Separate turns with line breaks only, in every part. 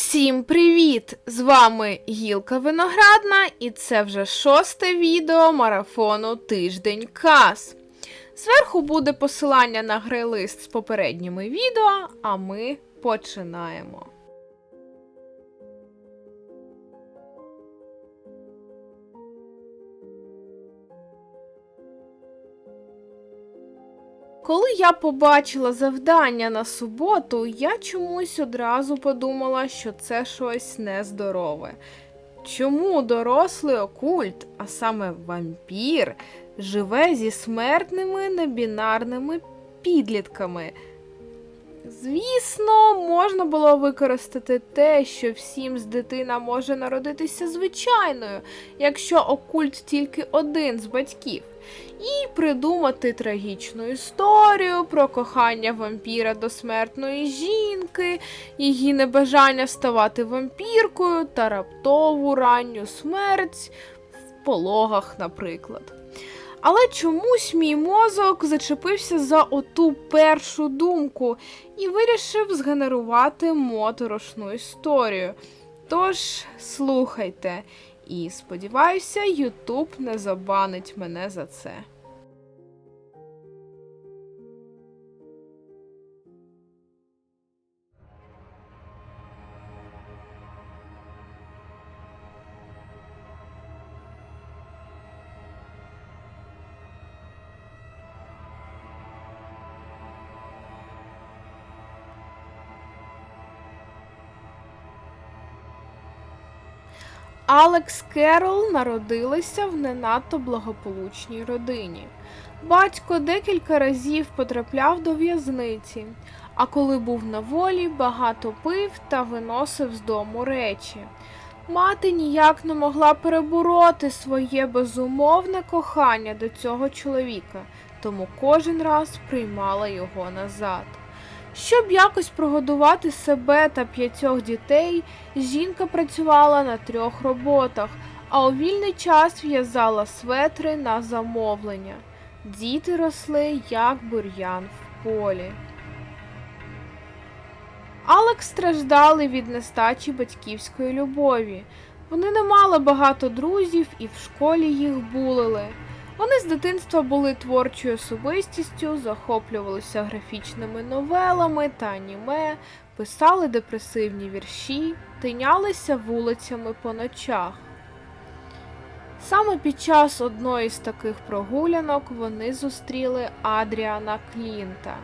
Усім привіт! З вами Гілка Виноградна, і це вже шосте відео марафону Тиждень Каз. Зверху буде посилання на грейлист з попередніми відео, а ми починаємо. Коли я побачила завдання на суботу, я чомусь одразу подумала, що це щось нездорове. Чому дорослий окульт, а саме вампір, живе зі смертними небінарними підлітками? Звісно, можна було використати те, що всім з дитина може народитися звичайною, якщо окульт тільки один з батьків, і придумати трагічну історію про кохання вампіра до смертної жінки, її небажання ставати вампіркою та раптову ранню смерть в пологах, наприклад. Але чомусь мій мозок зачепився за оту першу думку і вирішив згенерувати моторошну історію. Тож слухайте, і сподіваюся, Ютуб не забанить мене за це. Алекс Керол народилися в не надто благополучній родині. Батько декілька разів потрапляв до в'язниці, а коли був на волі, багато пив та виносив з дому речі. Мати ніяк не могла перебороти своє безумовне кохання до цього чоловіка, тому кожен раз приймала його назад. Щоб якось прогодувати себе та п'ятьох дітей, жінка працювала на трьох роботах, а у вільний час в'язала светри на замовлення. Діти росли, як бур'ян в полі. Алекс страждали від нестачі батьківської любові. Вони не мали багато друзів і в школі їх булили. Вони з дитинства були творчою особистістю, захоплювалися графічними новелами та аніме, писали депресивні вірші, тинялися вулицями по ночах. Саме під час одної з таких прогулянок вони зустріли Адріана Клінта,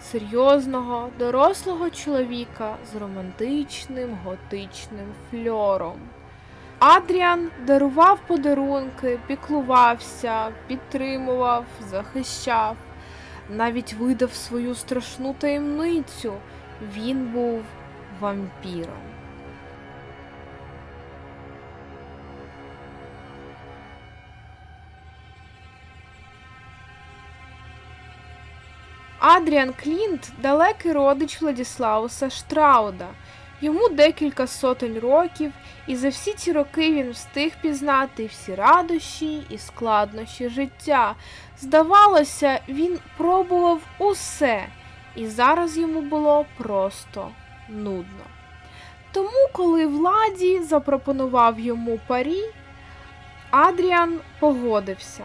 серйозного, дорослого чоловіка з романтичним готичним фльором. Адріан дарував подарунки, піклувався, підтримував, захищав, навіть видав свою страшну таємницю. Він був вампіром. Адріан Клінт далекий родич Владіслауса Штрауда. Йому декілька сотень років, і за всі ці роки він встиг пізнати всі радощі і складнощі життя. Здавалося, він пробував усе, і зараз йому було просто нудно. Тому, коли владі запропонував йому парі, Адріан погодився.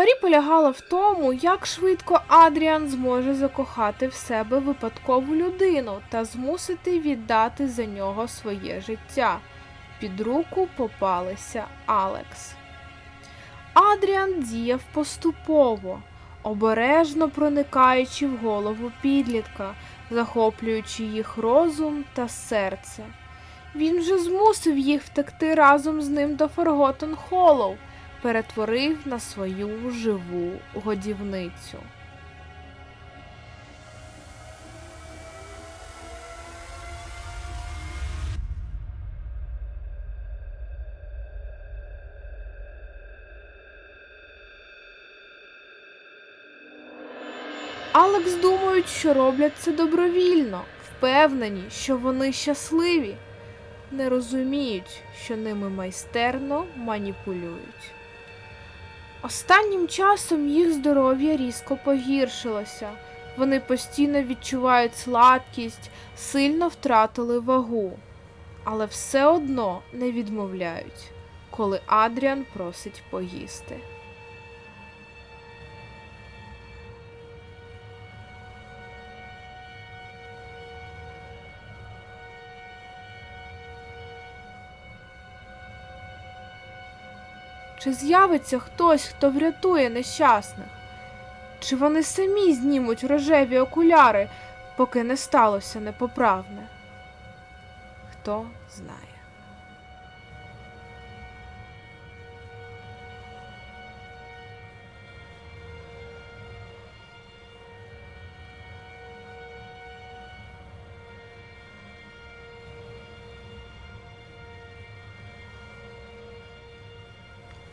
Парі полягала в тому, як швидко Адріан зможе закохати в себе випадкову людину та змусити віддати за нього своє життя. Під руку попалися Алекс. Адріан діяв поступово, обережно проникаючи в голову підлітка, захоплюючи їх розум та серце. Він вже змусив їх втекти разом з ним до Форготон Холлоу, перетворив на свою живу годівницю. Алекс думають, що роблять це добровільно, впевнені, що вони щасливі. не розуміють, що ними майстерно маніпулюють. Останнім часом їх здоров'я різко погіршилося. Вони постійно відчувають слабкість, сильно втратили вагу, але все одно не відмовляють, коли Адріан просить поїсти. Чи з'явиться хтось, хто врятує нещасних? Чи вони самі знімуть рожеві окуляри, поки не сталося непоправне? Хто знає.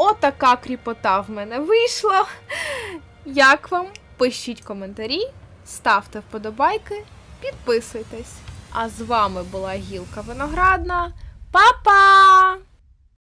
Отака кріпота в мене вийшла. Як вам? Пишіть коментарі, ставте вподобайки, підписуйтесь. А з вами була Гілка Виноградна. Па-па!